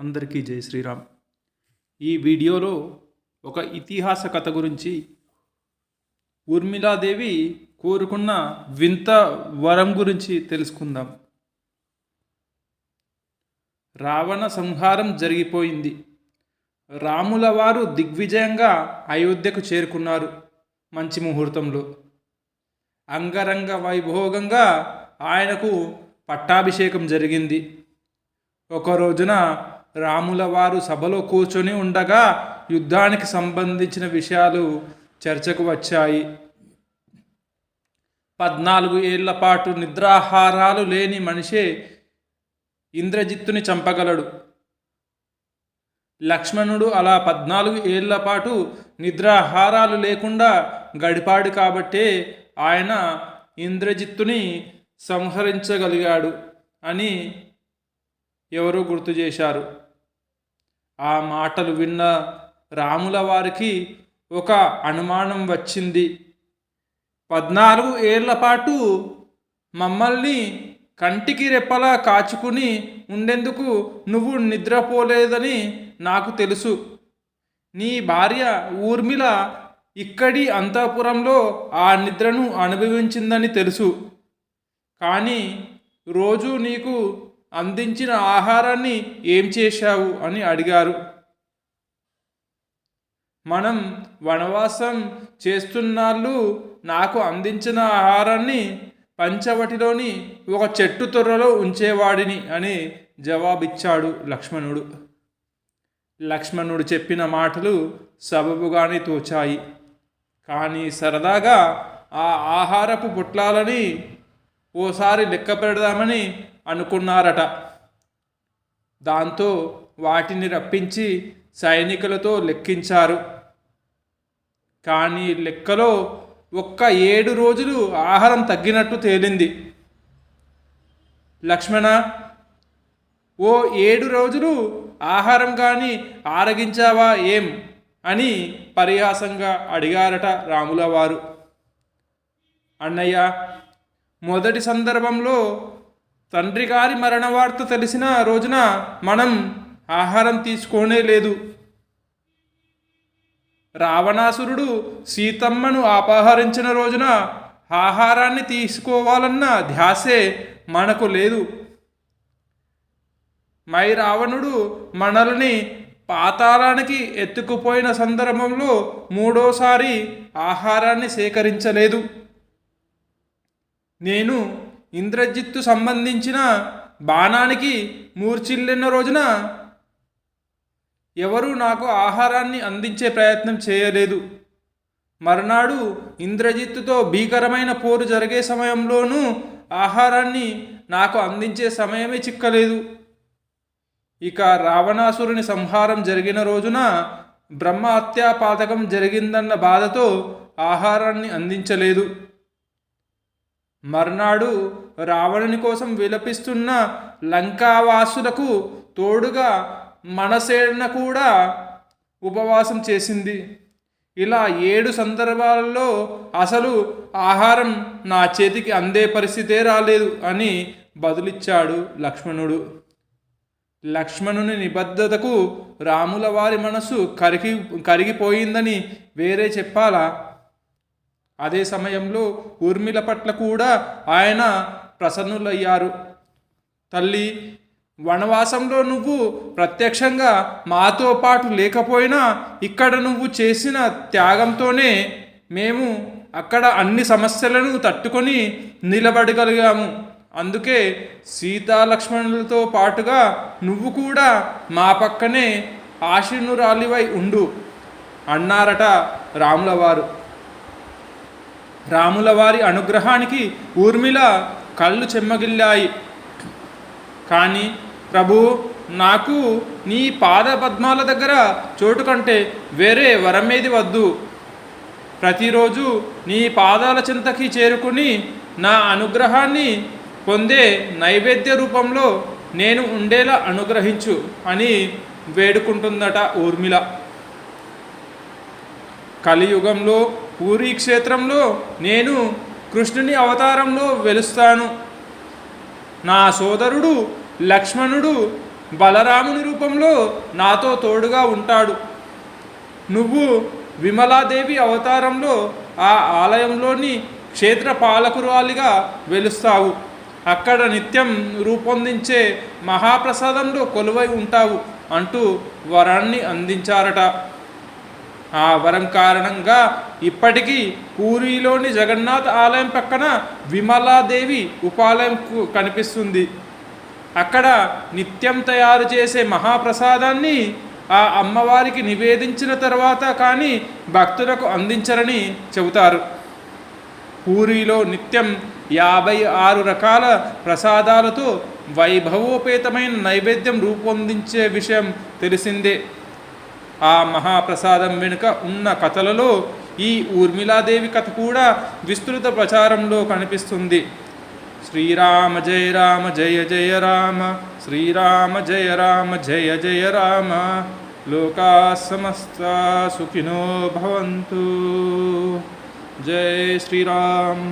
అందరికీ జై శ్రీరామ్. ఈ వీడియోలో ఒక ఇతిహాస కథ గురించి ఊర్మిళాదేవి కోరుకున్న వింత వరం గురించి తెలుసుకుందాం. రావణ సంహారం జరిగిపోయింది. రాముల వారు దిగ్విజయంగా అయోధ్యకు చేరుకున్నారు మంచి ముహూర్తంలో. అంగరంగ వైభోగంగా ఆయనకు పట్టాభిషేకం జరిగింది. ఒక రోజున రాముల వారు సభలో కూర్చొని ఉండగా యుద్ధానికి సంబంధించిన విషయాలు చర్చకు వచ్చాయి. పద్నాలుగు ఏళ్ళ పాటు నిద్రాహారాలు లేని మనిషే ఇంద్రజిత్తుని చంపగలడు. లక్ష్మణుడు అలా పద్నాలుగు ఏళ్ళ పాటు నిద్రాహారాలు లేకుండా గడిపాడు కాబట్టే ఆయన ఇంద్రజిత్తుని సంహరించగలిగాడు అని ఎవరో గుర్తు చేశారు. ఆ మాటలు విన్న రాముల వారికి ఒక అనుమానం వచ్చింది. పద్నాలుగు ఏళ్ళ పాటు మమ్మల్ని కంటికి రెప్పలా కాచుకుని ఉండేందుకు నువ్వు నిద్రపోలేదని నాకు తెలుసు. నీ భార్య ఊర్మిళ ఇక్కడి అంతఃపురంలో ఆ నిద్రను అనుభవించిందని తెలుసు. కానీ రోజు నీకు అందించిన ఆహారాన్ని ఏం చేశావు అని అడిగారు. మనం వనవాసం చేస్తున్నాళ్ళు నాకు అందించిన ఆహారాన్ని పంచవటిలోని ఒక చెట్టు తొర్రలో ఉంచేవాడిని అని జవాబిచ్చాడు లక్ష్మణుడు. లక్ష్మణుడు చెప్పిన మాటలు సబబుగానే తోచాయి. కానీ సరదాగా ఆ ఆహారపు పుట్లాలని ఓసారి లెక్క పెడదామని అనుకున్నారట. దాంతో వాటిని రప్పించి సైనికులతో లెక్కించారు. కానీ లెక్కలో ఒక్క ఏడు రోజులు ఆహారం తగ్గినట్టు తేలింది. లక్ష్మణ ఓ ఏడు రోజులు ఆహారం కానీ ఆరగించావా ఏం? అని పరిహాసంగా అడిగారట రాముల వారు అన్నయ్య మొదటి సందర్భంలో తండ్రి గారి మరణ వార్త తెలిసిన రోజున మనం ఆహారం తీసుకోనే లేదు. రావణాసురుడు సీతమ్మను అపహరించిన రోజున ఆహారాన్ని తీసుకోవాలన్న ధ్యాసే మనకు లేదు. మై రావణుడు మనల్ని పాతాళానికి ఎత్తుకుపోయిన సందర్భంలో మూడోసారి ఆహారాన్ని సేకరించలేదు. నేను ఇంద్రజిత్తు సంబంధించిన బాణానికి మూర్చిల్లిన రోజున ఎవరూ నాకు ఆహారాన్ని అందించే ప్రయత్నం చేయలేదు. మరునాడు ఇంద్రజిత్తుతో భీకరమైన పోరు జరిగే సమయంలోనూ ఆహారాన్ని నాకు అందించే సమయమే చిక్కలేదు. ఇక రావణాసురుని సంహారం జరిగిన రోజున బ్రహ్మ హత్యాపాతకం జరిగిందన్న బాధతో ఆహారాన్ని అందించలేదు. మర్నాడు రావణుని కోసం విలపిస్తున్న లంకావాసులకు తోడుగా మనసేన కూడా ఉపవాసం చేసింది. ఇలా ఏడు సందర్భాలలో అసలు ఆహారం నా చేతికి అందే పరిస్థితే రాలేదు అని బదులిచ్చాడు లక్ష్మణుడు. లక్ష్మణుని నిబద్ధతకు రాముల వారి మనసు కరిగి కరిగిపోయిందని వేరే చెప్పాలా? అదే సమయంలో ఊర్మిళ పట్ల కూడా ఆయన ప్రసన్నులయ్యారు. తల్లి వనవాసంలో నువ్వు ప్రత్యక్షంగా మాతో పాటు లేకపోయినా ఇక్కడ నువ్వు చేసిన త్యాగంతోనే మేము అక్కడ అన్ని సమస్యలను తట్టుకొని నిలబడగలిగాము. అందుకే సీతాలక్ష్మణులతో పాటుగా నువ్వు కూడా మా పక్కనే ఆశీనురాలివై ఉండు అన్నారట రాముల వారు రాముల వారి అనుగ్రహానికి ఊర్మిళ కళ్ళు చెమ్మగిల్లాయి. కానీ ప్రభు నాకు నీ పాద పద్మాల దగ్గర చోటు కంటే వేరే వరమేది వద్దు. ప్రతిరోజు నీ పాదాల చింతకి చేరుకుని నా అనుగ్రహాన్ని పొందే నైవేద్య రూపంలో నేను ఉండేలా అనుగ్రహించు అని వేడుకుంటుందట ఊర్మిళ. కలియుగంలో పూరి క్షేత్రంలో నేను కృష్ణుని అవతారంలో వెలుస్తాను. నా సోదరుడు లక్ష్మణుడు బలరాముని రూపంలో నాతో తోడుగా ఉంటాడు. నువ్వు విమలాదేవి అవతారంలో ఆ ఆలయంలోని క్షేత్ర పాలకురాలిగా వెలుస్తావు. అక్కడ నిత్యం రూపొందించే మహాప్రసాదంలో కొలువై ఉంటావు అంటూ వరాన్ని అందించారట. ఆ వరం కారణంగా ఇప్పటికీ పూరిలోని జగన్నాథ్ ఆలయం పక్కన విమలాదేవి ఉపాలయం కనిపిస్తుంది. అక్కడ నిత్యం తయారు చేసే మహాప్రసాదాన్ని ఆ అమ్మవారికి నివేదించిన తర్వాత కానీ భక్తులకు అందించరని చెబుతారు. పూరిలో నిత్యం యాభై ఆరు రకాల ప్రసాదాలతో వైభవోపేతమైన నైవేద్యం రూపొందించే విషయం తెలిసిందే. ఆ మహాప్రసాదం వెనుక ఉన్న కథలలో ఈ ఊర్మిళాదేవి కథ కూడా విస్తృత ప్రచారంలో కనిపిస్తుంది. శ్రీరామ జయ రామ జయ జయ రామ శ్రీరామ జయ రామ జయ జయ రామ లోకా సమస్త సుఖినో భవంతు. జై శ్రీరామ్.